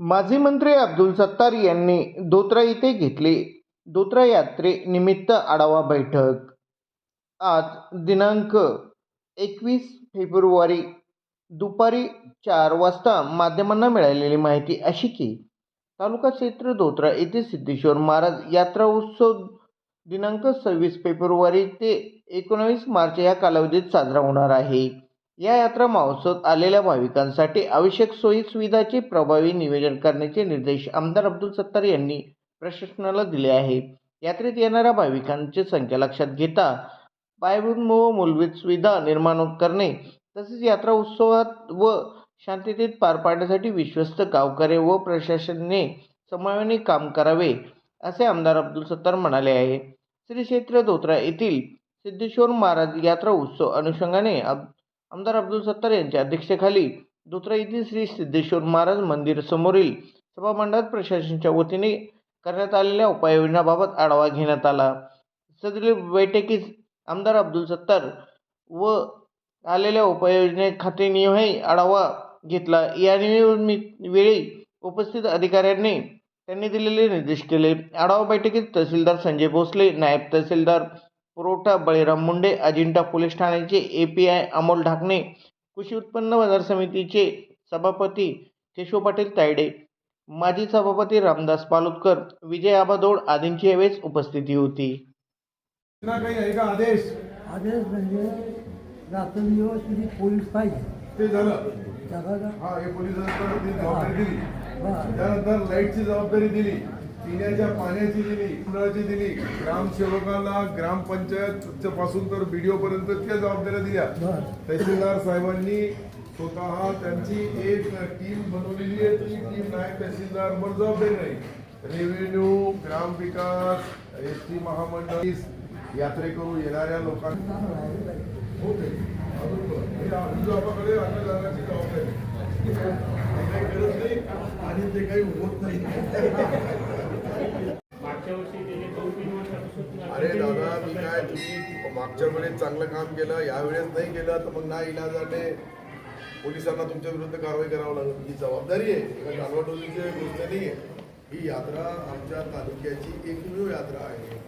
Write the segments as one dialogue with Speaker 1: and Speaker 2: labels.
Speaker 1: माजी मंत्री अब्दुल सत्तार यांनी धोत्रा येथे घेतली. धोत्रा यात्रेनिमित्त आढावा बैठक. आज दिनांक एकवीस फेब्रुवारी दुपारी चार वाजता माध्यमांना मिळालेली माहिती अशी की तालुका क्षेत्र धोत्रा येथे सिद्धेश्वर महाराज यात्रा उत्सव दिनांक सव्वीस फेब्रुवारी ते एकोणावीस मार्च या कालावधीत साजरा होणार आहे. या यात्रा महोत्सवात आलेल्या भाविकांसाठी आवश्यक सोयी सुविधाचे प्रभावी नियोजन करण्याचे निर्देश आमदार अब्दुल सत्तार यांनी प्रशासनाला दिले आहे यात्रेत येणाऱ्या भाविकांची संख्या लक्षात घेता पायाभूत व मूलभूत सुविधा निर्माण करणे तसेच यात्रा उत्सवात व शांततेत पार पाडण्यासाठी विश्वस्त गावकरे व प्रशासनाने समन्वयाने काम करावे असे आमदार अब्दुल सत्तार म्हणाले आहे. श्री क्षेत्र धोत्रा येथील सिद्धेश्वर महाराज यात्रा उत्सव अनुषंगाने अब आमदार अब्दुल सत्तार यांच्या अध्यक्षतेखाली दुसरा येथील श्री सिद्धेश्वर महाराज मंदिर समोरील सभामंडळात प्रशासनाच्या वतीने करण्यात आलेल्या उपाययोजनाबाबत आढावा घेण्यात आला. सदरील बैठकीस आमदार अब्दुल सत्तार व आलेल्या उपाययोजने खातेनिहाय आढावा घेतला. या वेळी उपस्थित अधिकाऱ्यांनी त्यांनी दिलेले निर्देश केले. आढावा बैठकीत तहसीलदार संजय भोसले नायब तहसीलदार पुरवठा बळीराम मुंडे अजिंठा पोलीस ठाण्याचे A P I Amol Dhakne कृषी उत्पन्न बाजार समितीचे सभापती केशव पाटील तायडे माजी सभापती रामदास पालुतकर विजय आबादोड आदींची यावेळेस उपस्थिती होती.
Speaker 2: ना काही आहे का आदेश?
Speaker 3: आदेश म्हणजे रात्रंदिवस तुझी पोलीस पाहिजे?
Speaker 2: ते झालं. हा हे जबाबदारी दिली. त्यानंतर लाईटची जबाबदारी दिली. पिण्याच्या पाण्याची दिली नळाची दिली. ग्रामसेवकाला ग्रामपंचायत पासून तर बीडीओ पर्यंत त्या जबाबदाऱ्या दिल्या. तहसीलदार साहेबांनी स्वतः त्यांची एक टीम बनवलेली आहे. ती टीम नाही तहसीलदार जबाबदारी नाही. रेव्हेन्यू ग्रामविकास एस टी महामंडळ यात्रेकरू येणाऱ्या लोकांना होते. अजून बरं. म्हणजे अनुदानाकडे अन्नदानाची जबाबदारी काही करत नाही आणि ते काही होत नाही. अरे दादा मी काय तुम्ही मागच्या वेळेस चांगलं काम केलं यावेळेस नाही केलं तर मग ना इलाजाने पोलिसांना तुमच्या विरुद्ध कारवाई करावं लागेल. ही जबाबदारी आहे. एका टालवाटोलीची गोष्ट नाही आहे ही यात्रा आमच्या तालुक्याची एकमेव यात्रा आहे.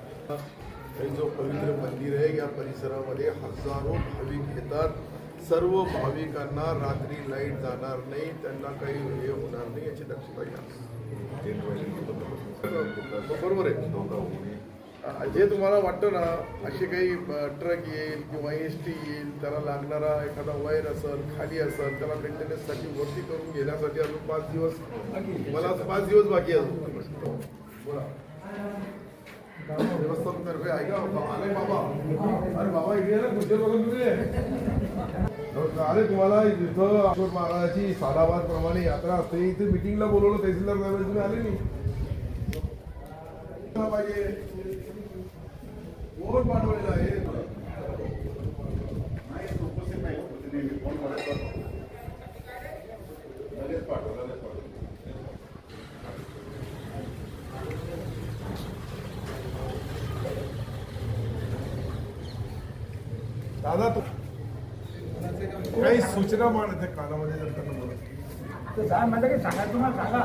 Speaker 2: हे जो पवित्र मंदिर आहे या परिसरामध्ये हजारो भाविक येतात. सर्व भाविकांना रात्री लाइट जाणार नाही त्यांना काही हे होणार नाही याची दक्षता घ्या. हो, बरोबर आहे. जे तुम्हाला वाटतं ना असे काही ट्रक येईल किंवा एस टी येईल त्याला लागणारा एखादा वायर असेल खाली असेल त्याला मेंटेनन्ससाठी वरती करून घेण्यासाठी अजून पाच दिवस. मला पाच दिवस बाकी अजून. बोला. व्यवस्थापनतर्फे ऐका बाबा, आले बाबा. अरे बाबा इकडे ना बघून तुम्ही. अरे तुम्हाला इथं अशोक महाराजाची सालाबाद प्रमाणे यात्रा असते. इथे मिटिंगला बोलवलं तहसीलदार साहेब तुम्ही आले नाही. पाहिजे? कोण पाठवलेला आहे? पाठव. दादा तू काही सूचना मान त्या कालामध्ये जर त्यांना
Speaker 3: बोलत. सांगा तुम्हाला सांगा.